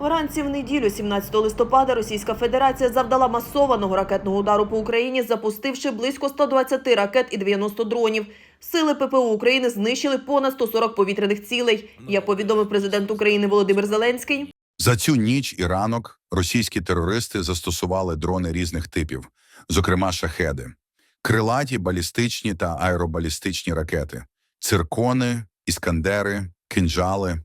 Вранці в неділю, 17 листопада, Російська Федерація завдала масованого ракетного удару по Україні, запустивши близько 120 ракет і 90 дронів. Сили ППО України знищили понад 140 повітряних цілей. Як повідомив президент України Володимир Зеленський. За цю ніч і ранок російські терористи застосували дрони різних типів, зокрема шахеди, крилаті, балістичні та аеробалістичні ракети, циркони, іскандери, кинджали.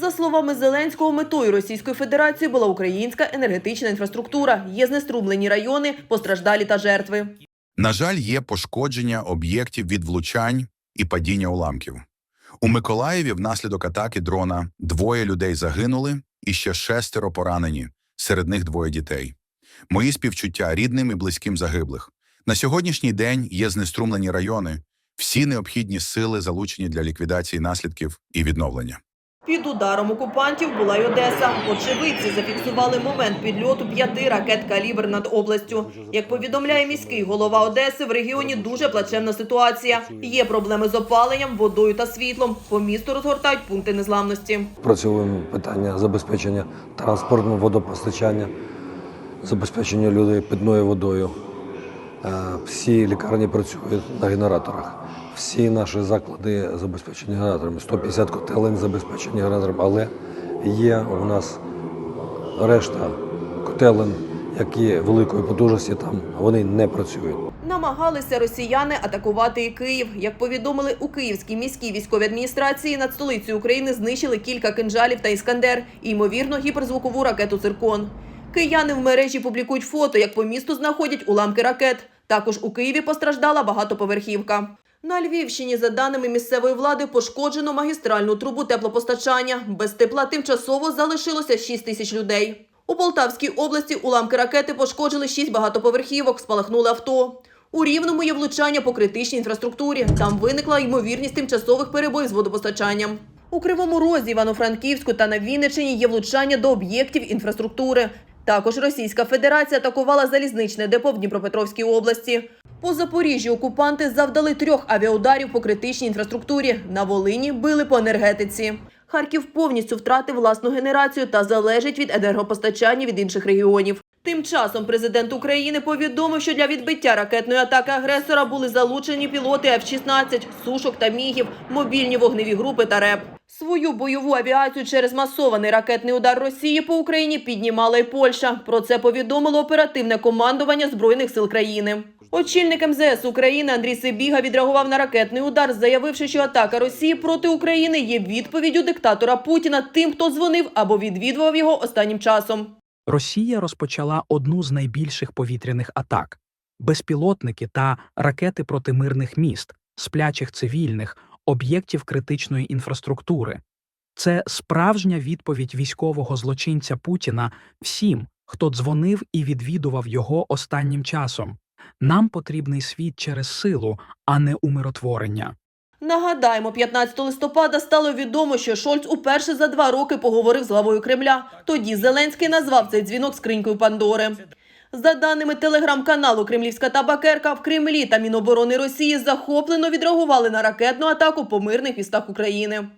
За словами Зеленського, метою Російської Федерації була українська енергетична інфраструктура. Є знеструмлені райони, постраждалі та жертви. На жаль, є пошкодження об'єктів від влучань і падіння уламків. У Миколаєві внаслідок атаки дрона двоє людей загинули і ще шестеро поранені, серед них двоє дітей. Мої співчуття рідним і близьким загиблих. На сьогоднішній день є знеструмлені райони, всі необхідні сили залучені для ліквідації наслідків і відновлення. Під ударом окупантів була й Одеса. Очевидці зафіксували момент підльоту п'яти ракет калібр над областю. Як повідомляє міський голова Одеси, в регіоні дуже плачевна ситуація. Є проблеми з опаленням, водою та світлом. По місту розгортають пункти незламності. Працюємо питання забезпечення транспортного водопостачання, забезпечення людей питною водою. Е, Всі лікарні працюють на генераторах. Всі наші заклади забезпечені генераторами. 150 котелень забезпечені генераторами, але є у нас решта котелень, які великої потужності там вони не працюють. Намагалися росіяни атакувати і Київ. Як повідомили у Київській міській військовій адміністрації, над столицею України знищили кілька кинжалів та іскандер і, ймовірно, гіперзвукову ракету «Циркон». Кияни в мережі публікують фото, як по місту знаходять уламки ракет. Також у Києві постраждала багатоповерхівка. На Львівщині, за даними місцевої влади, пошкоджено магістральну трубу теплопостачання. Без тепла тимчасово залишилося 6 тисяч людей. У Полтавській області уламки ракети пошкоджили 6 багатоповерхівок, спалахнули авто. У Рівному є влучання по критичній інфраструктурі. Там виникла ймовірність тимчасових перебоїв з водопостачанням. У Кривому Розі, Івано-Франківську та на Вінниччині є влучання до об'єктів інфраструктури. Також Російська Федерація атакувала залізничне депо в Дніпропетровській області. По Запоріжжю окупанти завдали трьох авіаударів по критичній інфраструктурі. На Волині били по енергетиці. Харків повністю втратив власну генерацію та залежить від енергопостачання від інших регіонів. Тим часом президент України повідомив, що для відбиття ракетної атаки агресора були залучені пілоти F-16, сушок та мігів, мобільні вогневі групи та РЕП. Свою бойову авіацію через масований ракетний удар Росії по Україні піднімала й Польща. Про це повідомило оперативне командування збройних сил країни. Очільник МЗС України Андрій Сибіга відреагував на ракетний удар, заявивши, що атака Росії проти України є відповіддю диктатора Путіна тим, хто дзвонив або відвідував його останнім часом. Росія розпочала одну з найбільших повітряних атак безпілотники та ракети проти мирних міст, сплячих цивільних, об'єктів критичної інфраструктури. Це справжня відповідь військового злочинця Путіна всім, хто дзвонив і відвідував його останнім часом. Нам потрібний світ через силу, а не умиротворення. Нагадаємо, 15 листопада стало відомо, що Шольц уперше за два роки поговорив з главою Кремля. Тоді Зеленський назвав цей дзвінок скринькою Пандори. За даними телеграм-каналу Кремлівська табакерка, в Кремлі та Міноборони Росії захоплено відреагували на ракетну атаку по мирних містах України.